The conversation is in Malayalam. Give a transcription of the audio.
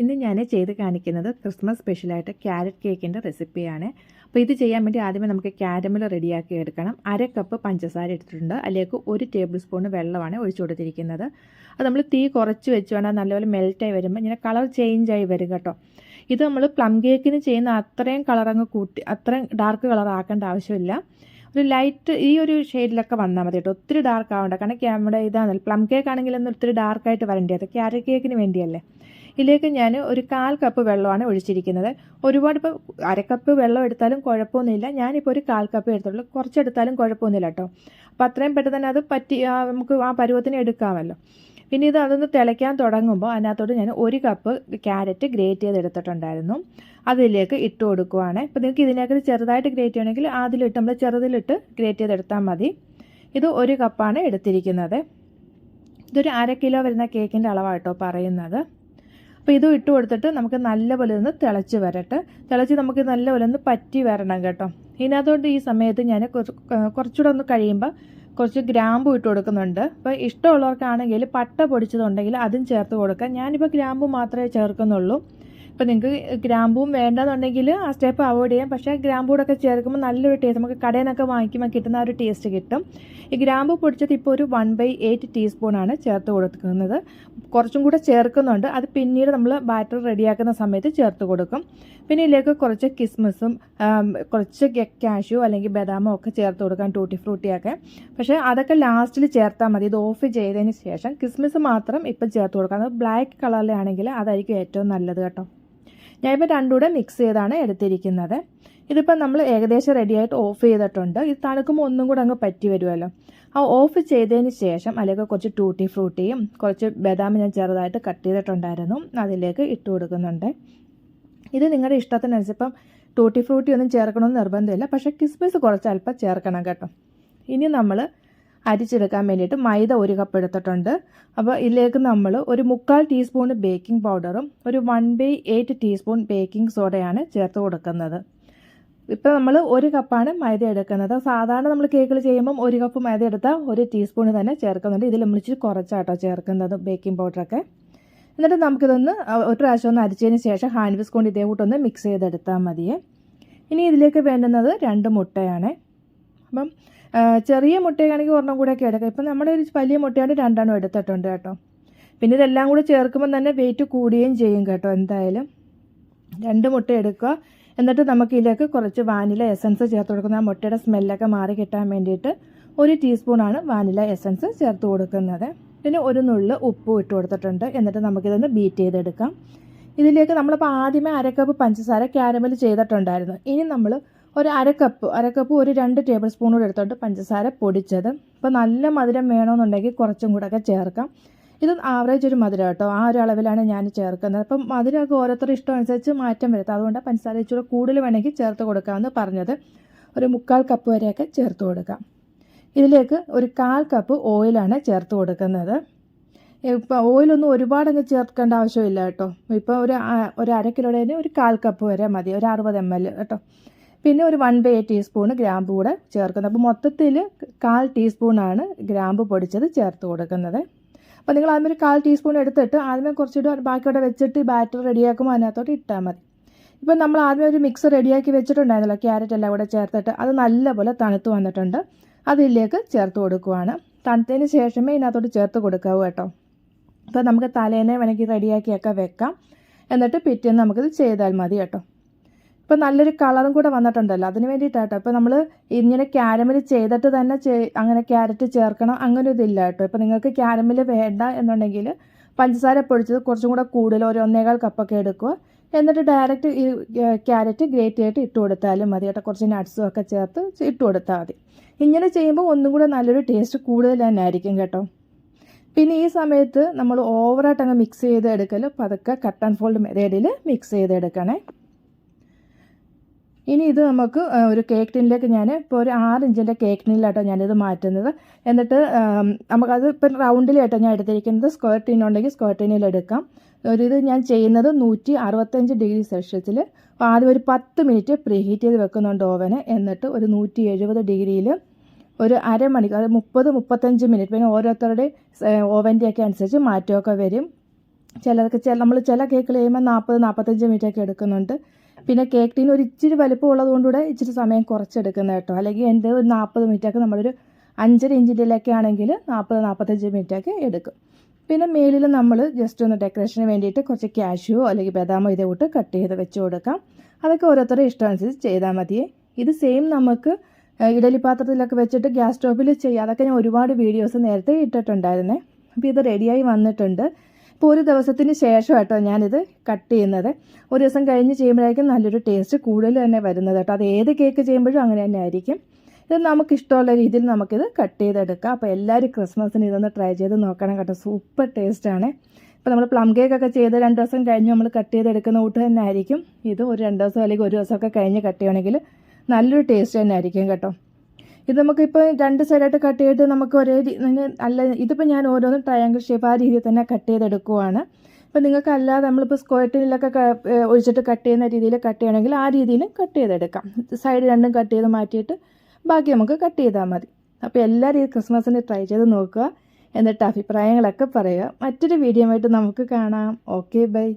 ഇന്ന് ഞാൻ ചെയ്ത് കാണിക്കുന്നത് ക്രിസ്മസ് സ്പെഷ്യലായിട്ട് ക്യാരറ്റ് കേക്കിന്റെ റെസിപ്പിയാണ്. അപ്പോൾ ഇത് ചെയ്യാൻ വേണ്ടി ആദ്യമേ നമുക്ക് ക്യാരമൽ റെഡിയാക്കി എടുക്കണം. അര കപ്പ് പഞ്ചസാര എടുത്തിട്ടുണ്ട്. അതിലേക്ക് ഒരു ടേബിൾ സ്പൂൺ വെള്ളമാണ് ഒഴിച്ചു കൊടുത്തിരിക്കുന്നത്. അത് നമ്മൾ തീ കുറച്ച് വെച്ച് വേണം നല്ലപോലെ മെൽറ്റായി വരുമ്പോൾ ഇങ്ങനെ കളർ ചേഞ്ച് ആയി വരും കേട്ടോ. ഇത് നമ്മൾ പ്ലം കേക്കിന് ചെയ്യുന്ന അത്രയും കളറങ്ങ് കൂട്ടി അത്രയും ഡാർക്ക് കളർ ആക്കേണ്ട ആവശ്യമില്ല. ഒരു ലൈറ്റ് ഈ ഒരു ഷെയ്ഡിലൊക്കെ വന്നാൽ മതി കേട്ടോ. ഒത്തിരി ഡാർക്ക് ആവേണ്ട. കാരണം നമ്മുടെ ഇതാണല്ലോ പ്ലം കേക്ക് ആണെങ്കിലൊന്നും ഒത്തിരി ഡാർക്കായിട്ട് വരേണ്ടത് ക്യാരറ്റ് കേക്കിന് വേണ്ടിയല്ലേ. ഇതിലേക്ക് ഞാൻ ഒരു കാൽ കപ്പ് വെള്ളമാണ് ഒഴിച്ചിരിക്കുന്നത്. ഒരുപാട് ഇപ്പോൾ അരക്കപ്പ് വെള്ളം എടുത്താലും കുഴപ്പമൊന്നുമില്ല. ഞാനിപ്പോൾ ഒരു കാൽ കപ്പ് എടുത്തുള്ളൂ കുറച്ചെടുത്താലും കുഴപ്പമൊന്നുമില്ല കേട്ടോ. അപ്പോൾ അത്രയും പെട്ടെന്ന് തന്നെ അത് പറ്റി നമുക്ക് ആ പരുവത്തിന് എടുക്കാമല്ലോ. പിന്നെ ഇത് അതൊന്ന് തിളയ്ക്കാൻ തുടങ്ങുമ്പോൾ അതിനകത്തോട്ട് ഞാൻ ഒരു കപ്പ് ക്യാരറ്റ് ഗ്രേറ്റ് ചെയ്ത് എടുത്തിട്ടുണ്ടായിരുന്നു. അതിലേക്ക് ഇട്ട് കൊടുക്കുവാണ്. ഇപ്പോൾ നിങ്ങൾക്ക് ഇതിനേക്കാൾ ചെറുതായിട്ട് ഗ്രേറ്റ് ചെയ്യണമെങ്കിൽ അതിലിട്ട് നമ്മൾ ചെറുതിലിട്ട് ഗ്രേറ്റ് ചെയ്തെടുത്താൽ മതി. ഇത് ഒരു കപ്പാണ് എടുത്തിരിക്കുന്നത്. ഇതൊരു അര കിലോ വരുന്ന കേക്കിന്റെ അളവാട്ടോ പറയുന്നത്. അപ്പോൾ ഇതും ഇട്ട് കൊടുത്തിട്ട് നമുക്ക് നല്ലപോലെ ഒന്ന് തിളച്ച് വരട്ടെ. തിളച്ച് നമുക്ക് നല്ലപോലെ ഒന്ന് പറ്റി വരണം കേട്ടോ. ഇതിനകത്തോട്ട് ഈ സമയത്ത് ഞാൻ കുറച്ചുകൂടെ ഒന്ന് കഴിയുമ്പോൾ കുറച്ച് ഗ്രാമ്പു ഇട്ട് കൊടുക്കുന്നുണ്ട്. അപ്പോൾ ഇഷ്ടമുള്ളവർക്കാണെങ്കിൽ പട്ട പൊടിച്ചതുണ്ടെങ്കിൽ അതും ചേർത്ത് കൊടുക്കാം. ഞാനിപ്പോൾ ഗ്രാമ്പു മാത്രമേ ചേർക്കുന്നുള്ളൂ. ഇപ്പോൾ നിങ്ങൾക്ക് ഗ്രാമ്പൂവും വേണ്ടെന്നുണ്ടെങ്കിൽ ആ സ്റ്റെപ്പ് അവോയ്ഡ് ചെയ്യാം. പക്ഷേ ഗ്രാമ്പൂടൊക്കെ ചേർക്കുമ്പോൾ നല്ലൊരു ടേസ്റ്റ് നമുക്ക് കടയിൽ നിന്നൊക്കെ വാങ്ങിക്കുമ്പോൾ കിട്ടുന്ന ഒരു ടേസ്റ്റ് കിട്ടും. ഈ ഗ്രാമ്പൂ പൊടിച്ചത് ഇപ്പോൾ ഒരു വൺ ബൈ എയ്റ്റ് ടീസ്പൂണാണ് ചേർത്ത് കൊടുക്കുന്നത്. കുറച്ചും കൂടെ ചേർക്കുന്നുണ്ട്. അത് പിന്നീട് നമ്മൾ ബാറ്റർ റെഡിയാക്കുന്ന സമയത്ത് ചേർത്ത് കൊടുക്കും. പിന്നെ ഇതിലേക്ക് കുറച്ച് കിസ്മസും കുറച്ച് കാഷ്യൂ അല്ലെങ്കിൽ ബദാമോ ഒക്കെ ചേർത്ത് കൊടുക്കാം ടൂട്ടി ഫ്രൂട്ടിയൊക്കെ പക്ഷേ അതൊക്കെ ലാസ്റ്റിൽ ചേർത്താൽ മതി. ഇത് ഓഫ് ചെയ്തതിന് ശേഷം കിസ്മസ് മാത്രം ഇപ്പം ചേർത്ത് കൊടുക്കാം. അത് ബ്ലാക്ക് കളറിലാണെങ്കിൽ അതായിരിക്കും ഏറ്റവും നല്ലത് കേട്ടോ. ഞാനിപ്പോൾ രണ്ടുകൂടെ മിക്സ് ചെയ്താണ് എടുത്തിരിക്കുന്നത്. ഇതിപ്പോൾ നമ്മൾ ഏകദേശം റെഡിയായിട്ട് ഓഫ് ചെയ്തിട്ടുണ്ട്. ഇത് തണുക്കുമ്പോൾ ഒന്നും കൂടെ അങ്ങ് പറ്റി വരുമല്ലോ. ആ ഓഫ് ചെയ്തതിന് ശേഷം അല്ലെങ്കിൽ കുറച്ച് ടൂട്ടി ഫ്രൂട്ടിയും കുറച്ച് ബദാം ഞാൻ ചെറുതായിട്ട് കട്ട് ചെയ്തിട്ടുണ്ടായിരുന്നു. അതിലേക്ക് ഇട്ട് കൊടുക്കുന്നുണ്ട്. ഇത് നിങ്ങളുടെ ഇഷ്ടത്തിനനുസരിച്ച് ഇപ്പം ടൂട്ടി ഫ്രൂട്ടി ഒന്നും ചേർക്കണമെന്ന് നിർബന്ധമില്ല. പക്ഷേ കിസ്മിസ് കുറച്ച് അല്പം ചേർക്കണം കേട്ടോ. ഇനി നമ്മൾ അരിച്ചെടുക്കാൻ വേണ്ടിയിട്ട് മൈദ ഒരു കപ്പ് എടുത്തിട്ടുണ്ട്. അപ്പോൾ ഇതിലേക്ക് നമ്മൾ ഒരു മുക്കാൽ ടീസ്പൂൺ ബേക്കിംഗ് പൗഡറും ഒരു one by eight teaspoon baking സോഡയാണ് ചേർത്ത് കൊടുക്കുന്നത്. ഇപ്പോൾ നമ്മൾ ഒരു കപ്പാണ് മൈദ എടുക്കുന്നത്. സാധാരണ നമ്മൾ കേക്കിൽ ചെയ്യുമ്പം ഒരു കപ്പ് മൈദ എടുത്താൽ ഒരു ടീസ്പൂൺ തന്നെ ചേർക്കുന്നുണ്ട്. ഇതിൽ നമ്മൾ ഇച്ചിരി കുറച്ചാട്ടോ ചേർക്കുന്നത് ബേക്കിംഗ് പൗഡറൊക്കെ എന്നിട്ട് നമുക്കിതൊന്ന് ഒരു പ്രാവശ്യം ഒന്ന് അരിച്ചതിന് ശേഷം ഹാൻഡ് വിസ് കൊണ്ട് ഇതേ കൂട്ടൊന്ന് മിക്സ് ചെയ്തെടുത്താൽ മതിയേ. ഇനി ഇതിലേക്ക് വേണ്ടുന്നത് രണ്ട് മുട്ടയാണ്. അപ്പം ചെറിയ മുട്ടയാണെങ്കിൽ ഒരെണ്ണം കൂടെയൊക്കെ എടുക്കാം. ഇപ്പം നമ്മുടെ ഒരു വലിയ മുട്ടയാണ് രണ്ടെണ്ണം എടുത്തിട്ടുണ്ട് കേട്ടോ. പിന്നെ ഇതെല്ലാം കൂടി ചേർക്കുമ്പോൾ തന്നെ വെയിറ്റ് കൂടുകയും ചെയ്യും കേട്ടോ എന്തായാലും. രണ്ട് മുട്ട എടുക്കുക. എന്നിട്ട് നമുക്ക് ഇതിലേക്ക് കുറച്ച് വാനില എസൻസ് ചേർത്ത് കൊടുക്കുന്ന ആ മുട്ടയുടെ സ്മെല്ലൊക്കെ മാറി കിട്ടാൻ വേണ്ടിയിട്ട് ഒരു ടീസ്പൂണാണ് വാനില എസൻസ് ചേർത്ത് കൊടുക്കുന്നത്. പിന്നെ ഒരു നുള്ളു ഉപ്പും ഇട്ട് കൊടുത്തിട്ടുണ്ട്. എന്നിട്ട് നമുക്കിതൊന്ന് ബീറ്റ് ചെയ്തെടുക്കാം. ഇതിലേക്ക് നമ്മളിപ്പോൾ ആദ്യമേ അരക്കപ്പ് പഞ്ചസാര ക്യാരമൽ ചെയ്തിട്ടുണ്ടായിരുന്നു. ഇനി നമ്മൾ ഒരു അരക്കപ്പ് അരക്കപ്പ് ഒരു രണ്ട് ടേബിൾ സ്പൂൺ കൂടെ എടുത്തോണ്ട് പഞ്ചസാര പൊടിച്ചത്. ഇപ്പോൾ നല്ല മധുരം വേണമെന്നുണ്ടെങ്കിൽ കുറച്ചും കൂടെ ഒക്കെ ചേർക്കാം. ഇത് ആവറേജ് ഒരു മധുരം കേട്ടോ. ആ ഒരു അളവിലാണ് ഞാൻ ചേർക്കുന്നത്. അപ്പം മധുരമൊക്കെ ഓരോരുത്തരുടെ ഇഷ്ടം അനുസരിച്ച് മാറ്റം വരുത്തും. അതുകൊണ്ട് പഞ്ചസാര ഇച്ചിരി കൂടുതൽ വേണമെങ്കിൽ ചേർത്ത് കൊടുക്കാമെന്ന് പറഞ്ഞത്. ഒരു മുക്കാൽ കപ്പ് വരെയൊക്കെ ചേർത്ത് കൊടുക്കാം. ഇതിലേക്ക് ഒരു കാൽ കപ്പ് ഓയിലാണ് ചേർത്ത് കൊടുക്കുന്നത്. ഇപ്പോൾ ഓയിലൊന്നും ഒരുപാടങ്ങ് ചേർക്കേണ്ട ആവശ്യമില്ല കേട്ടോ. ഇപ്പോൾ ഒരു ഒരു അര കിലോയുടെ ഒരു കാൽ കപ്പ് വരെ മതി. ഒരു അറുപത് എം എൽ കേട്ടോ. പിന്നെ ഒരു വൺ ബൈ എയ്റ്റ് ടീസ്പൂണ് ഗ്രാമ്പ് കൂടെ ചേർക്കുന്നത്. അപ്പോൾ മൊത്തത്തിൽ കാൽ ടീസ്പൂണാണ് ഗ്രാമ്പ് പൊടിച്ചത് ചേർത്ത് കൊടുക്കുന്നത്. അപ്പോൾ നിങ്ങൾ ആദ്യമൊരു ഒരു കാൽ ടീസ്പൂൺ എടുത്തിട്ട് ആദ്യമേ കുറച്ചിട്ട് ബാക്കിയോടെ വെച്ചിട്ട് ബാറ്റർ റെഡിയാക്കുമ്പോൾ അതിനകത്തോട്ട് ഇട്ടാൽ മതി. ഇപ്പം നമ്മൾ ആദ്യമേ ഒരു മിക്സ് റെഡിയാക്കി വെച്ചിട്ടുണ്ടായിരുന്നല്ലോ. ക്യാരറ്റ് എല്ലാം കൂടെ ചേർത്തിട്ട്. അത് നല്ലപോലെ തണുത്ത് വന്നിട്ടുണ്ട്. അതിലേക്ക് ചേർത്ത് കൊടുക്കുവാണ്. തണുത്തതിന് ശേഷമേ ഇതിനകത്തോട്ട് ചേർത്ത് കൊടുക്കാവൂ കേട്ടോ. അപ്പോൾ നമുക്ക് തലേനെ വേണമെങ്കിൽ റെഡിയാക്കിയൊക്കെ വെക്കാം. എന്നിട്ട് പിറ്റേന്ന് നമുക്കിത് ചെയ്താൽ മതി കേട്ടോ. ഇപ്പോൾ നല്ലൊരു കളറും കൂടെ വന്നിട്ടുണ്ടല്ലോ. അതിന് വേണ്ടിയിട്ടാട്ടോ. ഇപ്പോൾ നമ്മൾ ഇങ്ങനെ ക്യാരമിൽ ചെയ്തിട്ട് തന്നെ അങ്ങനെ ക്യാരറ്റ് ചേർക്കണം അങ്ങനെ ഇതില്ല കേട്ടോ. ഇപ്പോൾ നിങ്ങൾക്ക് ക്യാരമിൽ വേണ്ട എന്നുണ്ടെങ്കിൽ പഞ്ചസാര പൊടിച്ചത് കുറച്ചും കൂടെ കൂടുതൽ ഒരു ഒന്നേകാൽ കപ്പൊക്കെ എടുക്കുക. എന്നിട്ട് ഡയറക്റ്റ് ഈ ക്യാരറ്റ് ഗ്രേറ്റ് ആയിട്ട് ഇട്ട് കൊടുത്താലും മതി കേട്ടോ. കുറച്ച് നട്ട്സും ഒക്കെ ചേർത്ത് ഇട്ട് കൊടുത്താൽ മതി. ഇങ്ങനെ ചെയ്യുമ്പോൾ ഒന്നും കൂടെ നല്ലൊരു ടേസ്റ്റ് കൂടുതൽ തന്നെ ആയിരിക്കും കേട്ടോ. പിന്നെ ഈ സമയത്ത് നമ്മൾ ഓവറായിട്ട് അങ്ങ് മിക്സ് ചെയ്ത് എടുക്കൽ പതുക്കെ കട്ട് ആൻഡ് ഫോൾഡ് മെതേഡിൽ മിക്സ് ചെയ്തെടുക്കണേ. ഇനി ഇത് നമുക്ക് ഒരു കേക്ക് ടിന്നിലേക്ക് ഞാൻ ഇപ്പോൾ ഒരു ആറ് ഇഞ്ചിന്റെ കേക്ക് ടിന്നിലാട്ടോ ഞാനിത് മാറ്റുന്നത്. എന്നിട്ട് നമുക്കത് ഇപ്പം റൗണ്ടിലായിട്ടോ ഞാൻ എടുത്തിരിക്കുന്നത്. സ്ക്വയർ ടിൻ ഉണ്ടെങ്കിൽ സ്ക്വയർ ടിന്നിൽ എടുക്കാം. ഒരു ഇത് ഞാൻ ചെയ്യുന്നത് നൂറ്റി അറുപത്തഞ്ച് ഡിഗ്രി സെൽഷ്യസിൽ. ആദ്യം ഒരു പത്ത് മിനിറ്റ് പ്രീഹീറ്റ് ചെയ്ത് വെക്കുന്നുണ്ട് ഓവന്. എന്നിട്ട് ഒരു നൂറ്റി എഴുപത് ഡിഗ്രിയിൽ ഒരു അരമണിക്കൂർ അത് മുപ്പത് മുപ്പത്തഞ്ച് മിനിറ്റ്. പിന്നെ ഓരോരുത്തരുടെ ഓവന്റെയൊക്കെ അനുസരിച്ച് മാറ്റമൊക്കെ വരും. ചിലർക്ക് ചില നമ്മൾ ചില കേക്ക് ചെയ്യുമ്പോൾ നാൽപ്പത് നാൽപ്പത്തഞ്ച് മിനിറ്റ് ഒക്കെ എടുക്കുന്നുണ്ട്. പിന്നെ കേക്ക് ടീന് ഒരു ഇച്ചിരി വലിപ്പം ഉള്ളതുകൊണ്ടുകൂടെ ഇച്ചിരി സമയം കുറച്ചെടുക്കുന്ന കേട്ടോ. അല്ലെങ്കിൽ എന്റെ ഒരു നാൽപ്പത് മിനിറ്റൊക്കെ നമ്മളൊരു അഞ്ചര ഇഞ്ചിന്റെയിലൊക്കെ ആണെങ്കിൽ നാൽപ്പത് നാൽപ്പത്തഞ്ച് മിനിറ്റൊക്കെ എടുക്കും. പിന്നെ മേലിൽ നമ്മൾ ജസ്റ്റ് ഒന്ന് ഡെക്കറേഷന് വേണ്ടിയിട്ട് കുറച്ച് കാഷ്യോ അല്ലെങ്കിൽ ബദാമോ ഇതേ കൂട്ട് കട്ട് ചെയ്ത് വെച്ച് കൊടുക്കാം. അതൊക്കെ ഓരോരുത്തരുടെ ഇഷ്ടമനുസരിച്ച് ചെയ്താൽ മതിയേ ഇത് സെയിം നമുക്ക് ഇഡലി പാത്രത്തിലൊക്കെ വെച്ചിട്ട് ഗ്യാസ് സ്റ്റോപ്പിൽ ചെയ്യാം. അതൊക്കെ ഞാൻ ഒരുപാട് വീഡിയോസ് നേരത്തെ ഇട്ടിട്ടുണ്ടായിരുന്നേ. അപ്പോൾ ഇത് റെഡിയായി വന്നിട്ടുണ്ട്. ഇപ്പോൾ ഒരു ദിവസത്തിന് ശേഷം കേട്ടോ ഞാനിത് കട്ട് ചെയ്യുന്നത്. ഒരു ദിവസം കഴിഞ്ഞ് ചെയ്യുമ്പോഴായിരിക്കും നല്ലൊരു ടേസ്റ്റ് കൂടുതൽ തന്നെ വരുന്നത് കേട്ടോ. അത് ഏത് കേക്ക് ചെയ്യുമ്പോഴും അങ്ങനെ തന്നെ ആയിരിക്കും. ഇത് നമുക്ക് ഇഷ്ടമുള്ള രീതിയിൽ നമുക്കിത് കട്ട് ചെയ്തെടുക്കാം. അപ്പോൾ എല്ലാവരും ക്രിസ്മസിന് ഇതൊന്ന് ട്രൈ ചെയ്ത് നോക്കണം കേട്ടോ. സൂപ്പർ ടേസ്റ്റാണ് ഇപ്പോൾ നമ്മൾ പ്ലം കേക്കൊക്കെ ചെയ്ത് രണ്ട് ദിവസം കഴിഞ്ഞ് നമ്മൾ കട്ട് ചെയ്തെടുക്കുന്ന കൂട്ട് തന്നെ ആയിരിക്കും. ഇത് ഒരു രണ്ട് ദിവസം അല്ലെങ്കിൽ ഒരു ദിവസമൊക്കെ കഴിഞ്ഞ് കട്ട് ചെയ്യണമെങ്കിൽ നല്ലൊരു ടേസ്റ്റ് തന്നെ ആയിരിക്കും കേട്ടോ. ഇത് നമുക്കിപ്പോൾ രണ്ട് സൈഡായിട്ട് കട്ട് ചെയ്തിട്ട് നമുക്ക് ഒരേ അല്ല ഇതിപ്പോൾ ഞാൻ ഓരോന്ന് ട്രയാങ്കിൾ ഷേപ്പ് ആ രീതിയിൽ തന്നെ കട്ട് ചെയ്തെടുക്കുവാണ്. അപ്പോൾ നിങ്ങൾക്ക് അല്ലാതെ നമ്മളിപ്പോൾ സ്ക്വയർ ടീനിലൊക്കെ ക- ഏഹ് ഒഴിച്ചിട്ട് കട്ട് ചെയ്യുന്ന രീതിയിൽ കട്ട് ചെയ്യണമെങ്കിൽ ആ രീതിയിലും കട്ട് ചെയ്തെടുക്കാം. സൈഡ് രണ്ടും കട്ട് ചെയ്ത് മാറ്റിയിട്ട് ബാക്കി നമുക്ക് കട്ട് ചെയ്താൽ മതി. അപ്പോൾ എല്ലാ രീതി ക്രിസ്മസിന് ട്രൈ ചെയ്ത് നോക്കുക. എന്നിട്ട് അഭിപ്രായങ്ങളൊക്കെ പറയുക. മറ്റൊരു വീഡിയോ ആയിട്ട് നമുക്ക് കാണാം. Okay bye